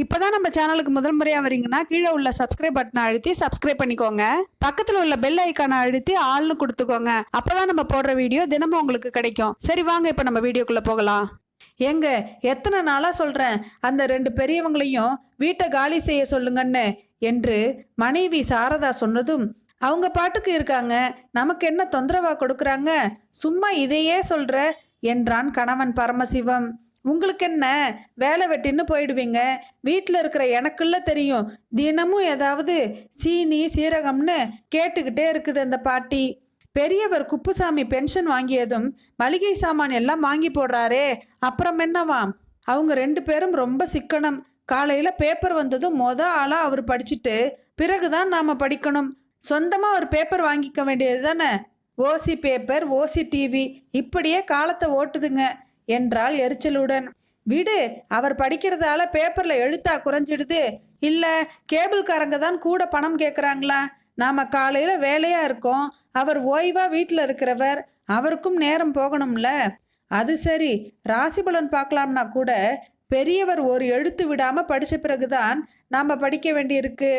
இப்போதான் நம்ம சேனலுக்கு முதல் முறையாக வரீங்கன்னா கீழே உள்ள சப்ஸ்கிரைப் பட்டனை அழுத்தி சப்ஸ்கிரைப் பண்ணிக்கோங்க. பக்கத்தில் உள்ள பெல் ஐக்கானை அழுத்தி ஆள்னு கொடுத்துக்கோங்க. அப்போதான் நம்ம போடுற வீடியோ தினமும் உங்களுக்கு கிடைக்கும். சரி வாங்க இப்போ நம்ம வீடியோக்குள்ளே போகலாம். ஏங்க எத்தனை நாளா சொல்றேன் அந்த ரெண்டு பெரியவங்களையும் வீட்டை காலி செய்ய சொல்லுங்கன்னு என்று மனைவி சாரதா சொன்னதும் அவங்க பாட்டுக்கு இருக்காங்க நமக்கு என்ன தொந்தரவா கொடுக்குறாங்க? சும்மா இதையே சொல்ற என்றான் கணவன் பரமசிவம். உங்களுக்கு என்ன வேலை வெட்டின்னு போயிடுவீங்க. வீட்டில் இருக்கிற எனக்குள்ள தெரியும். தினமும் ஏதாவது சீனி சீரகம்னு கேட்டுக்கிட்டே இருக்குது அந்த பாட்டி. பெரியவர் குப்புசாமி பென்ஷன் வாங்கியதும் மளிகை சாமான் எல்லாம் வாங்கி போடுறாரே. அப்புறம் என்னவாம்? அவங்க ரெண்டு பேரும் ரொம்ப சிக்கனம். காலையில் பேப்பர் வந்ததும் மொத ஆளாக அவர் படிச்சுட்டு பிறகுதான் நாம் படிக்கணும். சொந்தமாக ஒரு பேப்பர் வாங்கிக்க வேண்டியது தானே ஓசி பேப்பர் ஓசி டிவி இப்படியே காலத்தை ஓட்டுதுங்க. என்றாள் எரிச்சலுடன். விடு அவர் படிக்கிறதால பேப்பர்ல எழுத்தா குறைஞ்சிடுது. இல்ல கேபிள்காரங்க தான் கூட பணம் கேட்குறாங்களா நாம காலையில வேலையா இருக்கோம். அவர் ஓய்வா வீட்டில் இருக்கிறவர். அவருக்கும் நேரம் போகணும்ல. அது சரி ராசிபலன் பார்க்கலாம்னா கூட பெரியவர் ஒரு எழுத்து விடாம படிச்ச பிறகுதான் நாம படிக்க வேண்டியிருக்கு.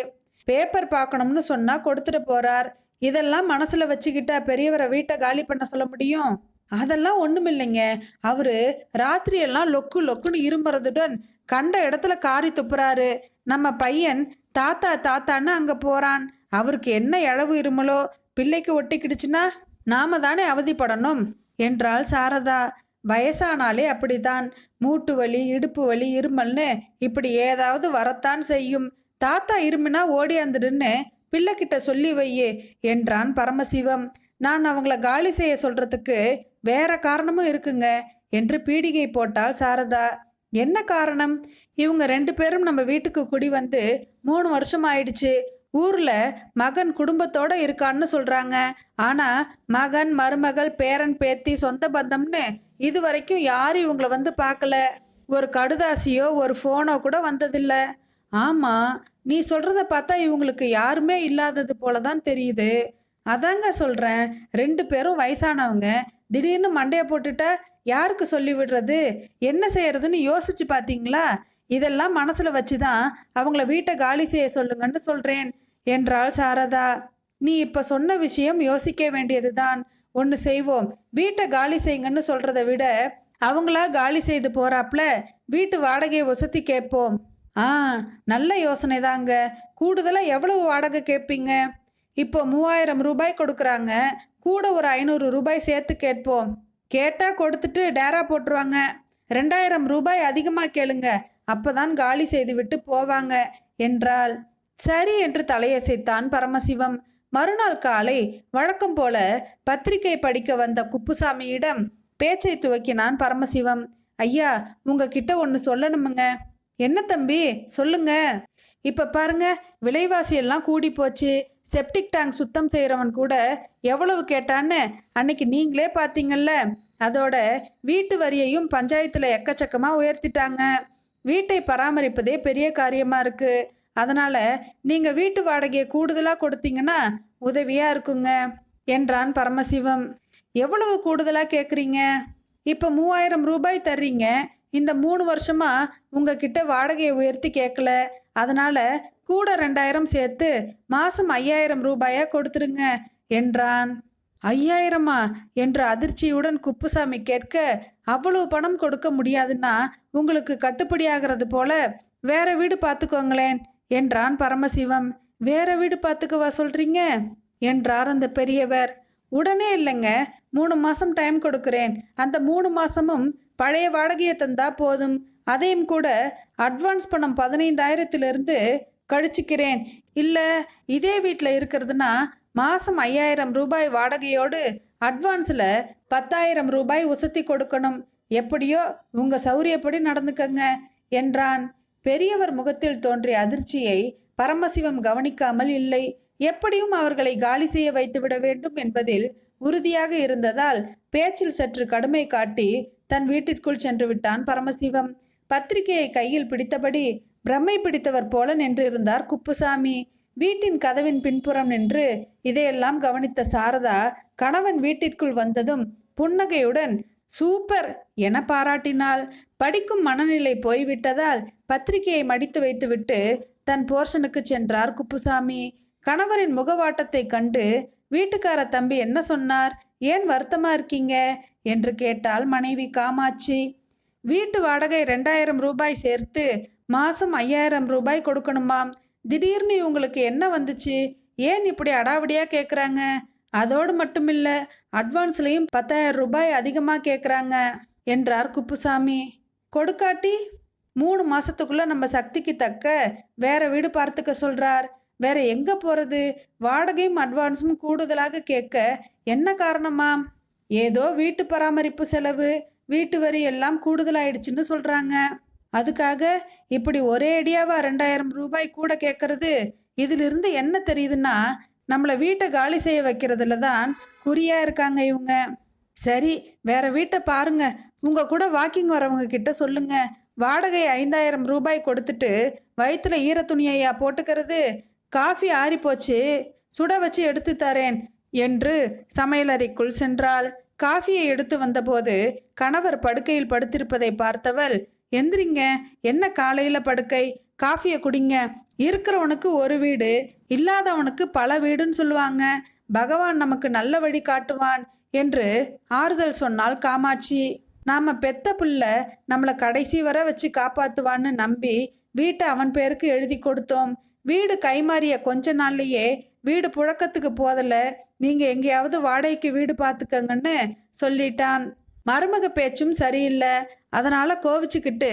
பேப்பர் பார்க்கணும்னு சொன்னா கொடுத்துட்டு போறார். இதெல்லாம் மனசுல வச்சுக்கிட்டா பெரியவரை வீட்டை காலி பண்ண சொல்ல முடியும்? அதெல்லாம் ஒன்றுமில்லைங்க அவரு ராத்திரியெல்லாம் லொக்கு லொக்குன்னு இருமுறதுடன் கண்ட இடத்துல காரி துப்புறாரு. நம்ம பையன் தாத்தா தாத்தான்னு அங்கே போகிறான் அவருக்கு என்ன இழவு இருமலோ? பிள்ளைக்கு ஒட்டிக்கிடுச்சுன்னா நாம தானே அவதிப்படணும்? என்றாள் சாரதா. வயசானாலே அப்படிதான் மூட்டு வலி இடுப்பு வலி இருமல்னு இப்படி ஏதாவது வரத்தான் செய்யும். தாத்தா இருமினா ஓடியாந்துடுன்னு பிள்ளைக்கிட்ட சொல்லி வையே என்றான் பரமசிவம். நான் அவங்கள காலி செய்ய சொல்றதுக்கு வேற காரணமும் இருக்குங்க. என்று பீடிகை போட்டால் சாரதா. என்ன காரணம்? இவங்க ரெண்டு பேரும் நம்ம வீட்டுக்கு குடி வந்து மூணு வருஷம் ஆயிடுச்சு ஊர்ல மகன் குடும்பத்தோட இருக்கான்னு சொல்றாங்க. ஆனா மகன் மருமகள் பேரன் பேத்தி சொந்த பந்தம்னு இது வரைக்கும் யாரும் இவங்களை வந்து பார்க்கல ஒரு கடுதாசியோ ஒரு ஃபோனோ கூட வந்ததில்ல. ஆமா நீ சொல்றத பார்த்தா இவங்களுக்கு யாருமே இல்லாதது போல தான் தெரியுது. அதாங்க சொல்றேன். ரெண்டு பேரும் வயசானவங்க. திடீர்னு மண்டையை போட்டுட்டா யாருக்கு சொல்லி விடுறது? என்ன செய்யறதுன்னு யோசிச்சு பார்த்தீங்களா இதெல்லாம் மனசில் வச்சு தான் அவங்கள வீட்டை காலி செய்ய சொல்லுங்கன்னு சொல்கிறேன் என்றாள் சாரதா. நீ இப்போ சொன்ன விஷயம் யோசிக்க வேண்டியதுதான். ஒன்று செய்வோம். வீட்டை காலி செய்யுங்கன்னு சொல்கிறத விட அவங்களா காலி செய்து போகிறாப்புல வீட்டு வாடகையை வசதி கேட்போம். ஆ நல்ல யோசனை தாங்க கூடுதலாக எவ்வளவு வாடகை கேட்பீங்க இப்போ மூவாயிரம் ரூபாய் கொடுக்குறாங்க. கூட ஒரு ஐநூறு ரூபாய் சேர்த்து கேட்போம். கேட்டால் கொடுத்துட்டு டேரா போட்டுருவாங்க. ரெண்டாயிரம் ரூபாய் அதிகமாக கேளுங்க. அப்போதான் காலி செய்துவிட்டு போவாங்க என்றால் சரி என்று தலையசைத்தான் பரமசிவம். மறுநாள் காலை வழக்கம் போல பத்திரிகை படிக்க வந்த குப்புசாமியிடம் பேச்சை துவக்கினான் பரமசிவம். ஐயா உங்ககிட்ட ஒன்று சொல்லணுமுங்க. என்ன தம்பி? சொல்லுங்க. இப்போ பாருங்க விலைவாசி எல்லாம் கூடி போச்சு. செப்டிக் டேங்க் சுத்தம் செய்கிறவன் கூட எவ்வளவு கேட்டான்னு அன்னைக்கு நீங்களே பார்த்தீங்கல்ல அதோட வீட்டு வரியையும் பஞ்சாயத்தில் எக்கச்சக்கமாக உயர்த்திட்டாங்க. வீட்டை பராமரிப்பதே பெரிய காரியமாக இருக்குது அதனால் நீங்கள் வீட்டு வாடகையை கூடுதலாக கொடுத்தீங்கன்னா உதவியாக இருக்குங்க என்றான் பரமசிவம். எவ்வளவு கூடுதலாக கேட்குறீங்க இப்போ மூவாயிரம் ரூபாய் தர்றீங்க. இந்த மூணு வருஷமாக உங்ககிட்ட வாடகையை உயர்த்தி கேட்கல அதனால் கூட ரெண்டாயிரம் சேர்த்து மாதம் ஐயாயிரம் ரூபாயாக கொடுத்துருங்க என்றான். ஐயாயிரமா? என்று அதிர்ச்சியுடன் குப்புசாமி கேட்க அவ்வளவு பணம் கொடுக்க முடியாதுன்னா உங்களுக்கு கட்டுப்படியாகிறது போல வேற வீடு பார்த்துக்கோங்களேன் என்றான் பரமசிவம். வேற வீடு பார்த்துக்கவா சொல்றீங்க? என்றார் அந்த பெரியவர். உடனே இல்லைங்க மூணு மாதம் டைம் கொடுக்குறேன். அந்த மூணு மாதமும் பழைய வாடகையை தந்தா போதும். அதையும் கூட அட்வான்ஸ் பணம் பதினைந்தாயிரத்திலிருந்து கழிச்சுக்கிறேன். இல்லை இதே வீட்டில் இருக்கிறதுனா மாதம் ஐயாயிரம் ரூபாய் வாடகையோடு அட்வான்ஸில் பத்தாயிரம் ரூபாய் உசத்தி கொடுக்கணும். எப்படியோ உங்கள் சௌரியப்படி நடந்துக்கங்க என்றான். பெரியவர் முகத்தில் தோன்றிய அதிர்ச்சியை பரமசிவம் கவனிக்காமல் இல்லை. எப்படியும் அவர்களை காலி செய்ய வைத்துவிட வேண்டும் என்பதில் உறுதியாக இருந்ததால் பேச்சில் சற்று கடுமை காட்டி தன் வீட்டிற்குள் சென்று விட்டான் பரமசிவம். பத்திரிகையை கையில் பிடித்தபடி பிரம்மை பிடித்தவர் போல நின்றிருந்தார் குப்புசாமி. வீட்டின் கதவின் பின்புறம் நின்று இதையெல்லாம் கவனித்த சாரதா கணவன் வீட்டிற்குள் வந்ததும் புன்னகையுடன் சூப்பர் என பாராட்டினாள். படிக்கும் மனநிலை போய்விட்டதால் பத்திரிகையை மடித்து வைத்துவிட்டு தன் போர்ஷனுக்கு சென்றார் குப்புசாமி. கணவரின் முகவாட்டத்தை கண்டு வீட்டுக்கார தம்பி என்ன சொன்னார்? ஏன் வருத்தமா இருக்கீங்க? என்று கேட்டால் மனைவி காமாட்சி. வீட்டு வாடகை ரெண்டாயிரம் ரூபாய் சேர்த்து மாசம் ஐயாயிரம் ரூபாய் கொடுக்கணுமாம். திடீர்னு இவங்களுக்கு என்ன வந்துச்சு? ஏன் இப்படி அடாவடியா கேட்குறாங்க அதோடு மட்டுமில்ல அட்வான்ஸ்லேயும் பத்தாயிரம் ரூபாய் அதிகமாக கேட்குறாங்க என்றார் குப்புசாமி. கொடுக்காட்டி மூணு மாசத்துக்குள்ள நம்ம சக்திக்கு தக்க வேற வீடு பார்த்துக்க சொல்றார். வேற எங்க போறது? வாடகையும் அட்வான்ஸும் கூடுதலாக கேட்க என்ன காரணமா ஏதோ வீட்டு பராமரிப்பு செலவு வீட்டு வரி எல்லாம் கூடுதலாயிடுச்சுன்னு சொல்றாங்க. அதுக்காக இப்படி ஒரே அடியாவா ரெண்டாயிரம் ரூபாய் கூட கேட்கறது? இதிலிருந்து என்ன தெரியுதுன்னா நம்மளை வீட்டை காலி செய்ய வைக்கிறதுல தான் குறியா இருக்காங்க இவங்க. சரி வேற வீட்டை பாருங்க. உங்க கூட வாக்கிங் வரவங்க கிட்ட சொல்லுங்க. வாடகை ஐந்தாயிரம் ரூபாய் கொடுத்துட்டு வயிற்றுல ஈர துணியையா போட்டுக்கிறது காஃபி ஆறிப்போச்சு. சுட வச்சு எடுத்து தரேன் என்று சமையலறைக்குள் சென்றாள். காஃபியை எடுத்து வந்தபோது கணவர் படுக்கையில் படுத்திருப்பதை பார்த்தவள் எந்திரிங்க என்ன காலையில் படுக்கை? காஃபியை குடிங்க. இருக்கிறவனுக்கு ஒரு வீடு இல்லாதவனுக்கு பல வீடுன்னு சொல்லுவாங்க. பகவான் நமக்கு நல்ல வழி காட்டுவான் என்று ஆறுதல் சொன்னால் காமாட்சி. நாம் பெத்த புள்ள நம்மளை கடைசி வரை வச்சு காப்பாற்றுவான்னு நம்பி வீட்டை அவன் பேருக்கு எழுதி கொடுத்தோம். வீடு கைமாறிய கொஞ்ச நாள்லேயே வீடு புழக்கத்துக்கு போதல நீங்கள் எங்கேயாவது வாடகைக்கு வீடு பார்த்துக்கங்கன்னு சொல்லிட்டான். மருமக பேச்சும் சரியில்லை. அதனால் கோவிச்சுக்கிட்டு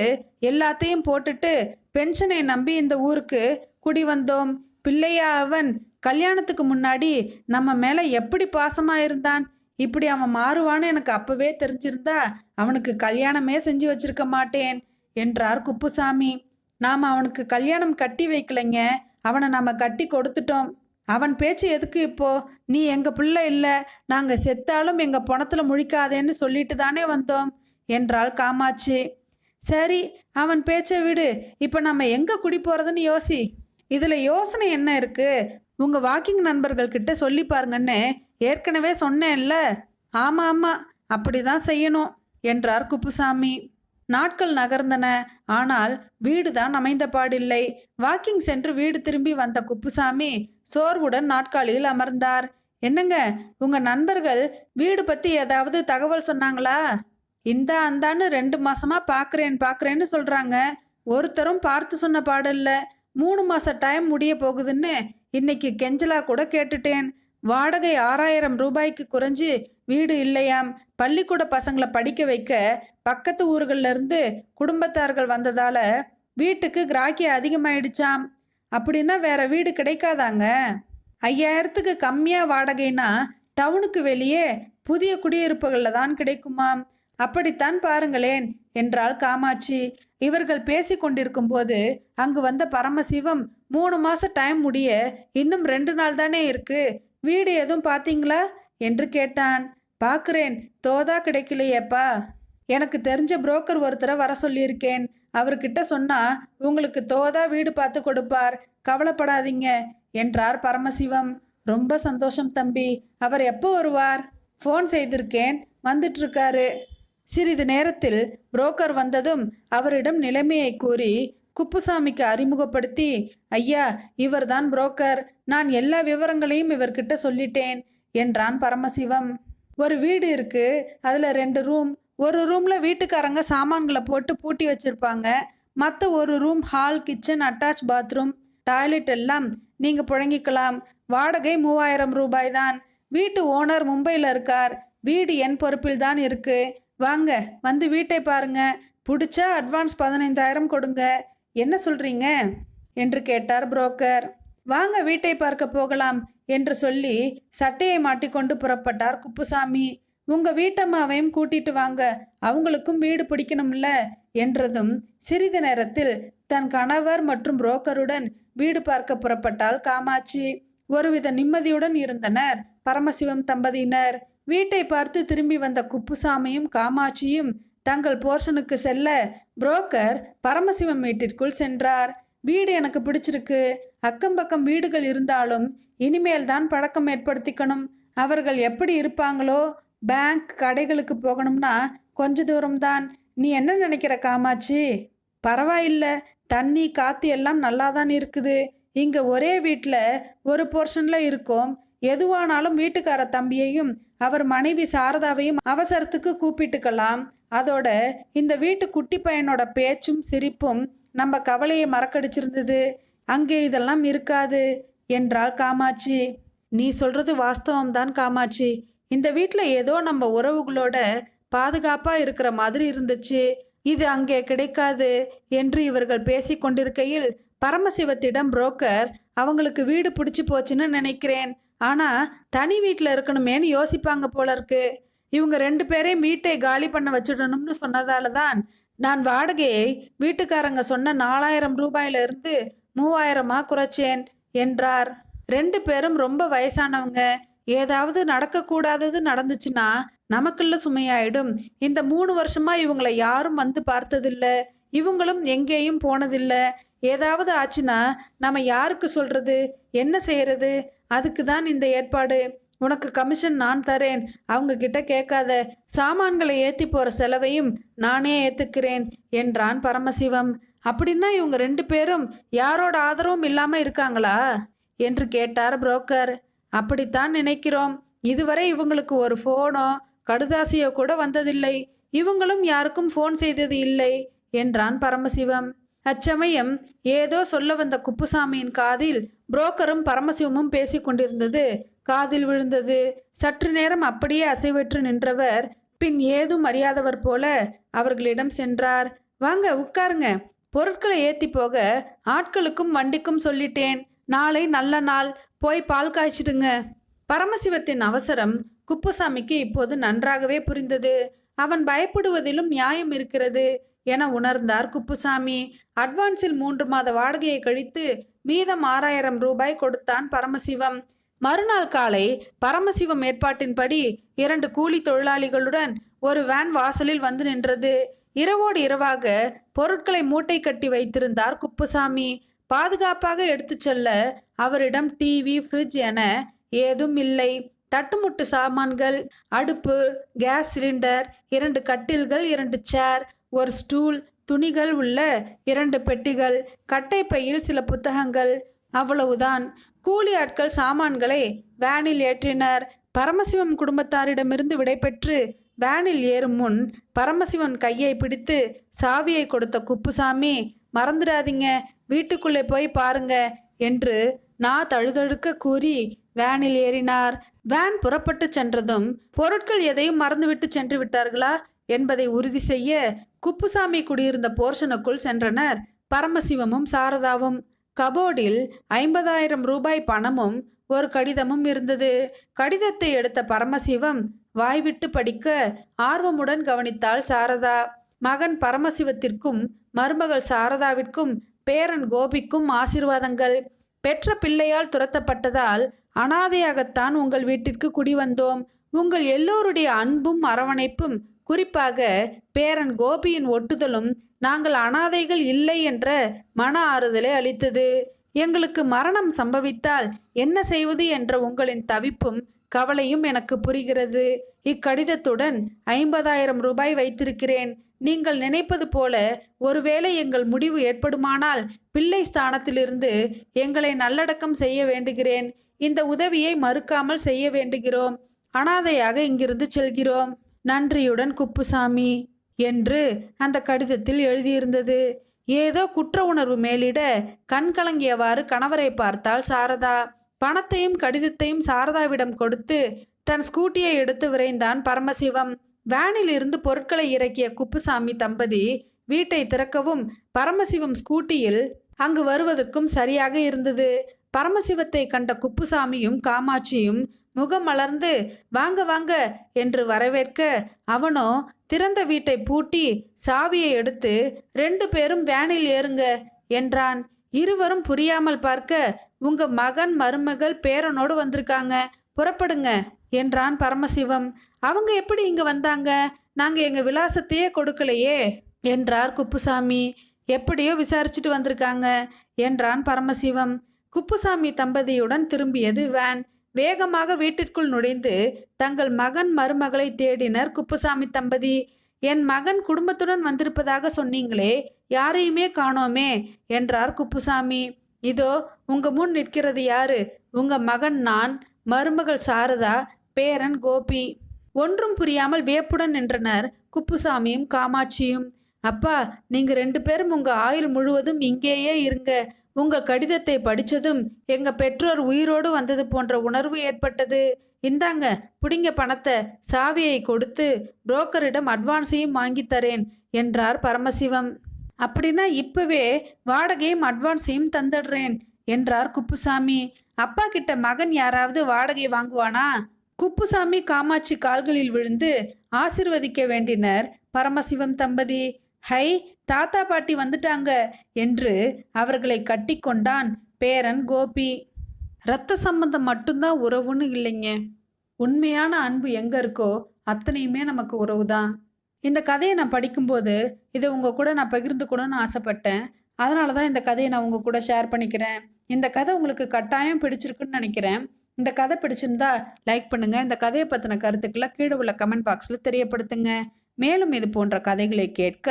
எல்லாத்தையும் போட்டுட்டு பென்ஷனை நம்பி இந்த ஊருக்கு குடி வந்தோம். பிள்ளையா அவன் கல்யாணத்துக்கு முன்னாடி நம்ம மேலே எப்படி பாசமாக இருந்தான்? இப்படி அவன் மாறுவான்னு எனக்கு அப்பவே தெரிஞ்சிருந்தா அவனுக்கு கல்யாணமே செஞ்சு வச்சிருக்க மாட்டேன் என்றார் குப்புசாமி. நாம் அவனுக்கு கல்யாணம் கட்டி வைக்கலைங்க. அவனை நாம் கட்டி கொடுத்துட்டோம். அவன் பேச்சு எதுக்கு இப்போ? நீ எங்கள் பிள்ளை இல்லை. நாங்கள் செத்தாலும் எங்கள் பணத்தில் முழிக்காதேன்னு சொல்லிட்டு தானே வந்தோம். என்றாள் காமாட்சி. சரி அவன் பேச்சை விடு. இப்போ நம்ம எங்கே குடி போகிறதுன்னு யோசி. இதில் யோசனை என்ன இருக்குது உங்கள் வாக்கிங் நண்பர்கள்கிட்ட சொல்லி பாருங்கன்னு ஏற்கனவே சொன்னேன்ல. ஆமாம் ஆமாம் அப்படிதான் செய்யணும் என்றார் குப்புசாமி. நாட்கள் நகர்ந்தன. ஆனால் வீடுதான் அமைந்த பாடில்லை வாக்கிங் சென்று வீடு திரும்பி வந்த குப்புசாமி சோர்வுடன் நாட்காலியில் அமர்ந்தார். என்னங்க உங்க நண்பர்கள் வீடு பத்தி ஏதாவது தகவல் சொன்னாங்களா? இந்த அந்தான்னு ரெண்டு மாசமா பாக்குறேன் பாக்குறேன்னு சொல்றாங்க. ஒருத்தரும் பார்த்து சொன்ன பாடல்ல மூணு மாச டைம் முடிய போகுதுன்னு இன்னைக்கு கெஞ்சலா கூட கேட்டுட்டேன். வாடகை ஆறாயிரம் ரூபாய்க்கு குறைஞ்சு வீடு இல்லையாம். பள்ளிக்கூட பசங்களை படிக்க வைக்க பக்கத்து ஊர்கள்ல இருந்து குடும்பத்தார்கள் வந்ததால வீட்டுக்கு கிராக்கி அதிகமாயிடுச்சாம். அப்படின்னா வேற வீடு கிடைக்காதாங்க. ஐயாயிரத்துக்கு கம்மியாக வாடகைனா டவுனுக்கு வெளியே புதிய குடியிருப்புகளில் தான் கிடைக்குமாம். அப்படித்தான் பாருங்களேன் என்றாள் காமாட்சி. இவர்கள் பேசி கொண்டிருக்கும் போது அங்கு வந்த பரமசிவம் மூணு மாதம் டைம் முடிய இன்னும் ரெண்டு நாள் தானே இருக்கு. வீடு எதுவும் பார்த்தீங்களா? என்று கேட்டான். பார்க்குறேன் தோதா கிடைக்கலையேப்பா. எனக்கு தெரிஞ்ச புரோக்கர் ஒருத்தரை வர சொல்லியிருக்கேன். அவர்கிட்ட சொன்னா உங்களுக்கு தோதா வீடு பார்த்து கொடுப்பார். கவலைப்படாதீங்க என்றார் பரமசிவம். ரொம்ப சந்தோஷம் தம்பி. அவர் எப்போ வருவார்? ஃபோன் செய்திருக்கேன். வந்துட்டுருக்காரு சிறிது நேரத்தில் புரோக்கர் வந்ததும் அவரிடம் நிலைமையை கூறி குப்புசாமிக்கு அறிமுகப்படுத்தி ஐயா இவர்தான் புரோக்கர். நான் எல்லா விவரங்களையும் இவர்கிட்ட சொல்லிட்டேன் என்றான் பரமசிவம். ஒரு வீடு இருக்கு அதில் ரெண்டு ரூம் ஒரு ரூமில் வீட்டுக்காரங்க சாமான்களை போட்டு பூட்டி வச்சுருப்பாங்க. மற்ற ஒரு room hall kitchen attach bathroom toilet எல்லாம் நீங்கள் புழங்கிக்கலாம். வாடகை மூவாயிரம் ரூபாய் தான். வீட்டு ஓனர் மும்பையில் இருக்கார். வீடு என் பொறுப்பில் தான் இருக்குது வாங்க வந்து வீட்டை பாருங்க. பிடிச்சா அட்வான்ஸ் பதினைந்தாயிரம் கொடுங்க. என்ன சொல்கிறீங்க என்று கேட்டார் புரோக்கர் வாங்க வீட்டை பார்க்க போகலாம் என்று சொல்லி சட்டையை மாட்டிக்கொண்டு புறப்பட்டார் குப்புசாமி. உங்க வீட்டம்மாவையும் கூட்டிட்டு வாங்க அவங்களுக்கும் வீடு பிடிக்கணும்ல என்றதும் சிறிது நேரத்தில் தன் கணவர் மற்றும் புரோக்கருடன் வீடு பார்க்க புறப்பட்டாள் காமாட்சி. ஒருவித நிம்மதியுடன் இருந்தனர் பரமசிவம் தம்பதியினர். வீட்டை பார்த்து திரும்பி வந்த குப்புசாமியும் காமாட்சியும் தங்கள் போர்ஷனுக்கு செல்ல புரோக்கர் பரமசிவம் வீட்டிற்குள் சென்றார். வீடு எனக்கு பிடிச்சிருக்கு. அக்கம் பக்கம் வீடுகள் இருந்தாலும் இனிமேல் தான் பழக்கம் ஏற்படுத்திக்கணும். அவர்கள் எப்படி இருப்பாங்களோ? பேங்க் கடைகளுக்கு போகணும்னா கொஞ்ச தூரம்தான் நீ என்ன நினைக்கிற காமாட்சி? பரவாயில்ல. தண்ணி காத்து எல்லாம் நல்லா தான் இருக்குது. இங்கே ஒரே வீட்டில் ஒரு போர்ஷனில் இருக்கோம். எதுவானாலும் வீட்டுக்கார தம்பியையும் அவர் மனைவி சாரதாவையும் அவசரத்துக்கு கூப்பிட்டுக்கலாம். அதோட இந்த வீட்டு குட்டி பையனோட பேச்சும் சிரிப்பும் நம்ம கவலையை மறக்கடிச்சிருந்தது. அங்கே இதெல்லாம் இருக்காது என்றாள் காமாட்சி. நீ சொல்றது வாஸ்தவம்தான் காமாட்சி. இந்த வீட்டில் ஏதோ நம்ம உறவுகளோட பாதுகாப்பாக இருக்கிற மாதிரி இருந்துச்சு. இது அங்கே கிடைக்காது என்று இவர்கள் பேசி கொண்டிருக்கையில் பரமசிவத்திடம் புரோக்கர் அவங்களுக்கு வீடு பிடிச்சி போச்சுன்னு நினைக்கிறேன். ஆனால் தனி வீட்டில் இருக்கணுமேனு யோசிப்பாங்க போல இருக்கு. இவங்க ரெண்டு பேரையும் வீட்டை காலி பண்ண வச்சிடணும்னு சொன்னதால தான் நான் வாடகையை வீட்டுக்காரங்க சொன்ன நாலாயிரம் ரூபாயிலிருந்து மூவாயிரமா குறைச்சேன் என்றார். ரெண்டு பேரும் ரொம்ப வயசானவங்க. ஏதாவது நடக்கக்கூடாதது நடந்துச்சுன்னா நமக்குள்ள சுமையாயிடும். இந்த மூணு வருஷமா இவங்களை யாரும் வந்து பார்த்ததில்ல. இவங்களும் எங்கேயும் போனதில்ல. ஏதாவது ஆச்சுன்னா நம்ம யாருக்கு சொல்றது? என்ன செய்யறது? அதுக்கு தான் இந்த ஏற்பாடு. உனக்கு கமிஷன் நான் தரேன். அவங்க கிட்ட கேட்காத. சாமான்களை ஏத்தி போற செலவையும் நானே ஏத்துக்கிறேன் என்றான் பரமசிவம். அப்படின்னா இவங்க ரெண்டு பேரும் யாரோட ஆதரவும் இல்லாம இருக்காங்களா? என்று கேட்டார் புரோக்கர். அப்படித்தான் நினைக்கிறோம். இதுவரை இவங்களுக்கு ஒரு ஃபோனோ கடுதாசியோ கூட வந்ததில்லை. இவங்களும் யாருக்கும் ஃபோன் செய்தது இல்லை என்றான் பரமசிவம். அச்சமயம் ஏதோ சொல்ல வந்த குப்புசாமியின் காதில் புரோக்கரும் பரமசிவமும் பேசிக்கொண்டிருந்தது காதில் விழுந்தது. சற்று நேரம் அப்படியே அசைவற்று நின்றவர் பின் ஏதும் அறியாதவர் போல அவர்களிடம் சென்றார். வாங்க உட்காருங்க. பொருட்களை ஏத்தி போக ஆட்களுக்கும் வண்டிக்கும் சொல்லிட்டேன். நாளை நல்ல நாள். போய் பால் காய்ச்சிடுங்க. பரமசிவத்தின் அவசரம் குப்புசாமிக்கு இப்போது நன்றாகவே புரிந்தது. அவன் பயப்படுவதிலும் நியாயம் இருக்கிறது என உணர்ந்தார் குப்புசாமி. அட்வான்ஸில் மூன்று மாத வாடகையை கழித்து மீதம் ஆறாயிரம் ரூபாய் கொடுத்தான் பரமசிவம். மறுநாள் காலை பரமசிவம் ஏற்பாட்டின்படி இரண்டு கூலி தொழிலாளிகளுடன் ஒரு வேன் வாசலில் வந்து நின்றது. இரவோடு இரவாக பொருட்களை மூட்டை கட்டி வைத்திருந்தார் குப்புசாமி. பாதுகாப்பாக எடுத்துச் செல்ல அவரிடம் டிவி ஃப்ரிட்ஜ் என ஏதும் இல்லை. தட்டுமுட்டு சாமான்கள் அடுப்பு கேஸ் சிலிண்டர் இரண்டு கட்டில்கள் இரண்டு சேர் ஒரு ஸ்டூல் துணிகள் உள்ள இரண்டு பெட்டிகள் கட்டை பையில் சில புத்தகங்கள். அவ்வளவுதான். கூலி ஆட்கள் சாமான்களை வேனில் ஏற்றினர். பரமசிவம் குடும்பத்தாரிடமிருந்து விடைபெற்று வேனில் ஏறும் முன் பரமசிவன் கையை பிடித்து சாவியை கொடுத்த குப்புசாமி மறந்துடாதீங்க வீட்டுக்குள்ளே போய் பாருங்க என்று நான் தழுதழுக்க கூறி வேனில் ஏறினார். வேன் புறப்பட்டு சென்றதும் பொருட்கள் எதையும் மறந்துவிட்டு சென்று விட்டார்களா என்பதை உறுதி செய்ய குப்புசாமி குடியிருந்த போர்ஷனுக்குள் சென்றனர் பரமசிவமும் சாரதாவும். கபோர்டில் ஐம்பதாயிரம் ரூபாய் பணமும் ஒரு கடிதமும் இருந்தது. கடிதத்தை எடுத்த பரமசிவம் வாய்விட்டு படிக்க ஆர்வமுடன் கவனித்தாள் சாரதா. மகன் பரமசிவத்திற்கும் மருமகள் சாரதாவிற்கும் பேரன் கோபிக்கும் ஆசீர்வாதங்கள். பெற்ற பிள்ளையால் துரத்தப்பட்டதால் அனாதையாகத்தான் உங்கள் வீட்டிற்கு குடி வந்தோம். உங்கள் எல்லோருடைய அன்பும் அரவணைப்பும் குறிப்பாக பேரன் கோபியின் ஒட்டுதலும் நாங்கள் அனாதைகள் இல்லை என்ற மன ஆறுதலை அளித்தது. எங்களுக்கு மரணம் சம்பவித்தால் என்ன செய்வது என்ற உங்களின் தவிப்பும் கவலையும் எனக்கு புரிகிறது. இக்கடிதத்துடன் ஐம்பதாயிரம் ரூபாய் வைத்திருக்கிறேன். நீங்கள் நினைப்பது போல ஒருவேளை எங்கள் முடிவு ஏற்படுமானால் பிள்ளை ஸ்தானத்திலிருந்து எங்களை நல்லடக்கம் செய்ய வேண்டுகிறேன். இந்த உதவியை மறுக்காமல் செய்ய வேண்டுகிறோம். அனாதையாக இங்கிருந்து செல்கிறோம். நன்றியுடன் குப்புசாமி என்று அந்த கடிதத்தில் எழுதியிருந்தது. ஏதோ குற்ற உணர்வு மேலிட கண் கலங்கியவாறு கணவரை பார்த்தாள் சாரதா. பணத்தையும் கடிதத்தையும் சாரதாவிடம் கொடுத்து தன் ஸ்கூட்டியை எடுத்து விரைந்தான் பரமசிவம். வேனில் இருந்து பொருட்களை இறக்கிய குப்புசாமி தம்பதி வீட்டை திறக்கவும் பரமசிவம் ஸ்கூட்டியில் அங்கு வருவதற்கும் சரியாக இருந்தது. பரமசிவத்தை கண்ட குப்புசாமியும் காமாட்சியும் முகம் மலர்ந்து வாங்க வாங்க என்று வரவேற்க அவனோ திறந்த வீட்டை பூட்டி சாவியை எடுத்து ரெண்டு பேரும் வேனில் ஏறுங்க என்றான். இருவரும் புரியாமல் பார்க்க உங்க மகன் மருமகள் பேரனோடு வந்திருக்காங்க புறப்படுங்க என்றான் பரமசிவம். அவங்க எப்படி இங்க வந்தாங்க? நாங்க எங்க விலாசத்தையே கொடுக்கலையே என்றார் குப்புசாமி. எப்படியோ விசாரிச்சுட்டு வந்திருக்காங்க என்றான் பரமசிவம். குப்புசாமி தம்பதியுடன் திரும்பியது வேன். வேகமாக வீட்டிற்குள் நுழைந்து தங்கள் மகன் மருமகளை தேடினர் குப்புசாமி தம்பதி. என் மகன் குடும்பத்துடன் வந்திருப்பதாக சொன்னீங்களே யாரையுமே காணோமே என்றார் குப்புசாமி. இதோ உங்க முன் நிற்கிறது யாரு? உங்க மகன் நான் மருமகள் சாரதா பேரன் கோபி. ஒன்றும் புரியாமல் வியப்புடன் நின்றனர் குப்புசாமியும் காமாட்சியும். அப்பா நீங்க ரெண்டு பேரும் உங்க ஆயுள் முழுவதும் இங்கேயே இருங்க உங்க கடிதத்தை படிச்சதும் எங்க பெற்றோர் உயிரோடு வந்தது போன்ற உணர்வு ஏற்பட்டது. இந்தாங்க பிடிங்க பணத்தை சாவியை கொடுத்து புரோக்கரிடம் அட்வான்ஸையும் வாங்கித் தரேன் என்றார் பரமசிவம். அப்படின்னா இப்பவே வாடகையும் அட்வான்ஸையும் தந்துடுறேன் என்றார் குப்புசாமி. அப்பா கிட்ட மகன் யாராவது வாடகை வாங்குவானா? குப்புசாமி காமாட்சி கால்களில் விழுந்து ஆசிர்வதிக்க வேண்டினர் பரமசிவம் தம்பதி. ஹை தாத்தா பாட்டி வந்துட்டாங்க என்று அவர்களை கட்டிக்கொண்டான் பேரன் கோபி. ரத்த சம்பந்தம் மட்டும்தான் உறவுன்னு இல்லைங்க. உண்மையான அன்பு எங்கே இருக்கோ அத்தனையுமே நமக்கு உறவு தான் இந்த கதையை நான் படிக்கும்போது இதை உங்கள் கூட நான் பகிர்ந்துக்கணும்னு ஆசைப்பட்டேன். அதனால தான் இந்த கதையை நான் உங்கள் கூட ஷேர் பண்ணிக்கிறேன். இந்த கதை உங்களுக்கு கட்டாயம் பிடிச்சிருக்குன்னு நினைக்கிறேன். இந்த கதை பிடிச்சிருந்தா லைக் பண்ணுங்கள் இந்த கதையை பற்றின கருத்துக்களை கீழே உள்ள கமெண்ட் பாக்ஸில் தெரியப்படுத்துங்க. மேலும் இது போன்ற கதைகளை கேட்க